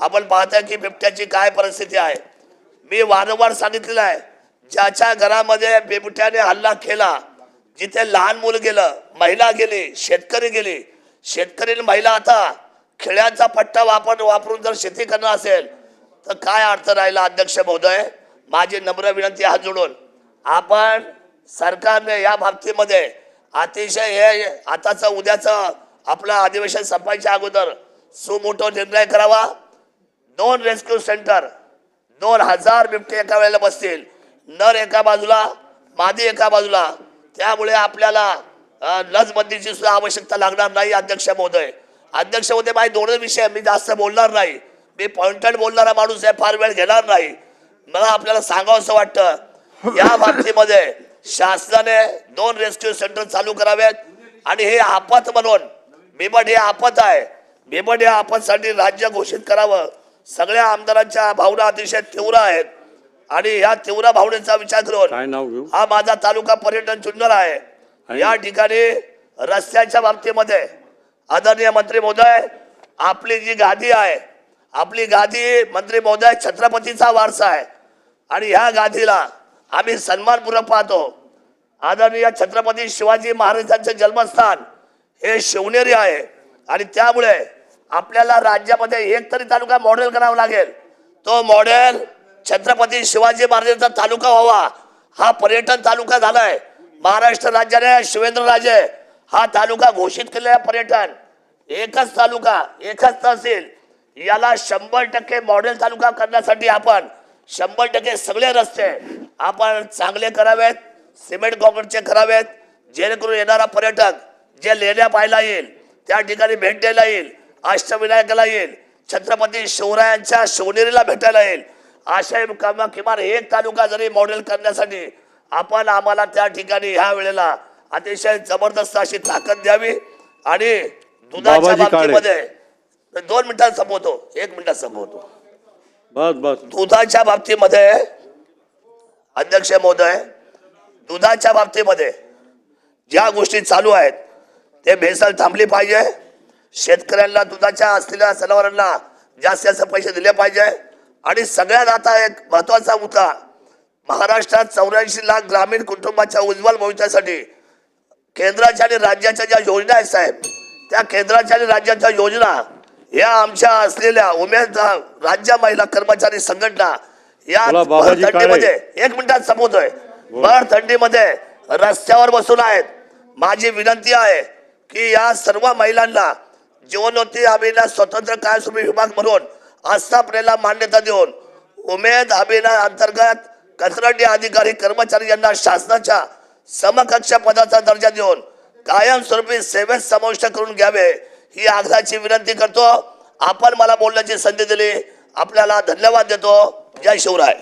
आपण पाहताय की बिबट्याची काय परिस्थिती आहे? मी वारंवार सांगितलेलं आहे ज्याच्या घरामध्ये बिबट्याने हल्ला केला जिथे लहान मुलं गेलं महिला गेली शेतकरी गेली. शेतकरी महिला आता खेळ्यांचा पट्टा वापर वापरून जर शेती करणार असेल तर काय अर्थ राहिला अध्यक्ष महोदय? माझी नम्र विनंती हात जोडून आपण सरकारने या बाबतीमध्ये अतिशय हे आताचं उद्याचं आपलं अधिवेशन संपायच्या अगोदर सुमोठो निर्णय करावा. दोन रेस्क्यू सेंटर दोन हजार बिबटे एका वेळेला बसतील. नर एका बाजूला मादी एका बाजूला. त्यामुळे आपल्याला लसबंदीची सुद्धा आवश्यकता लागणार नाही अध्यक्ष महोदय. अध्यक्ष महोदय माझे दोनच विषय मी जास्त बोलणार नाही. मी पॉइंटेड बोलणारा माणूस आहे फार वेळ घेणार नाही. मला आपल्याला सांगावं असं वाटतं या बाबतीमध्ये शासनाने दोन रेस्क्यू सेंटर चालू करावेत. आणि हे आपत म्हणून बिबट हे आपत आहे. बिबट या आपतसाठी राज्य घोषित करावं. सगळ्या आमदारांच्या भावना अतिशय तीव्र आहेत. आणि या तीव्र भावनेचा विचार करून काय नाव घेऊ? हा माझा तालुका पर्यटन जुन्नर आहे. या ठिकाणी रस्त्याच्या बाबतीमध्ये आदरणीय मंत्री महोदय आपली जी गादी आहे आपली गादी मंत्री महोदय छत्रपतीचा वारसा आहे. आणि ह्या गादीला आम्ही सन्मानपूर्वक पाहतो. आदरणीय छत्रपती शिवाजी महाराजांचे जन्मस्थान हे शिवनेरी आहे. आणि त्यामुळे आपल्याला राज्यामध्ये एक तरी तालुका मॉडेल करावा लागेल. तो मॉडेल छत्रपती शिवाजी महाराजांचा तालुका व्हावा. हा पर्यटन तालुका झालाय. महाराष्ट्र राज्याने शिवेंद्रराजे हा तालुका घोषित केलेला पर्यटन. एकच तालुका एकच तहसील. याला शंभर टक्के मॉडेल तालुका करण्यासाठी आपण शंभर टक्के सगळे रस्ते आपण चांगले करावेत सिमेंट कॉन्क्रीटचे करावेत जेणेकरून येणारा पर्यटक जे लेण्या पाहायला येईल त्या ठिकाणी भेट द्यायला येईल. अष्टविनायकाला येईल. छत्रपती शिवरायांच्या शिवनेरीला भेटायला येईल. अशा किंवा किमान एक तालुका जरी मॉडेल करण्यासाठी आपण आम्हाला त्या ठिकाणी ह्या वेळेला अतिशय जबरदस्त अशी ताकद द्यावी आणि दुधाच्या. बाबतीमध्ये दोन मिनिटात संपवतो. एक मिनिटात संपवतो. दुधाच्या बाबतीमध्ये अध्यक्ष महोदय दुधाच्या बाबतीमध्ये ज्या गोष्टी चालू आहेत ते भेसळ थांबली पाहिजे. शेतकऱ्यांना दुधाच्या असलेल्या जनावरांना जास्तीत जास्त पैसे दिले पाहिजे. आणि सगळ्यात आता एक महत्त्वाचा मुद्दा महाराष्ट्रात चौऱ्याऐंशी लाख ग्रामीण कुटुंबाच्या उज्ज्वल भविष्यासाठी केंद्राच्या आणि राज्याच्या ज्या योजना आहेत साहेब त्या केंद्राच्या आणि राज्याच्या योजना या आमच्या असलेल्या उमेद राज्य महिला कर्मचारी संघटना या भर. थंडीमध्ये एक मिनिटात संपवतोय. भर थंडीमध्ये रस्त्यावर बसून आहेत. माझी विनंती आहे की या सर्व महिलांना जीवनोत्ती अभियान स्वतंत्र कायस्वरूपी विभाग म्हणून आस्थापनेला मान्यता देऊन उमेद अभियाना अंतर्गत कंत्राटी अधिकारी कर्मचारी यांना शासनाच्या समकक्ष पदाचा दर्जा देऊन कायमस्वरूपी सेवेत समाविष्ट करून घ्यावे ही आग्रहाची विनंती करतो. आपण मला बोलण्याची संधी दिली. आपल्याला धन्यवाद देतो. जय शिवराय.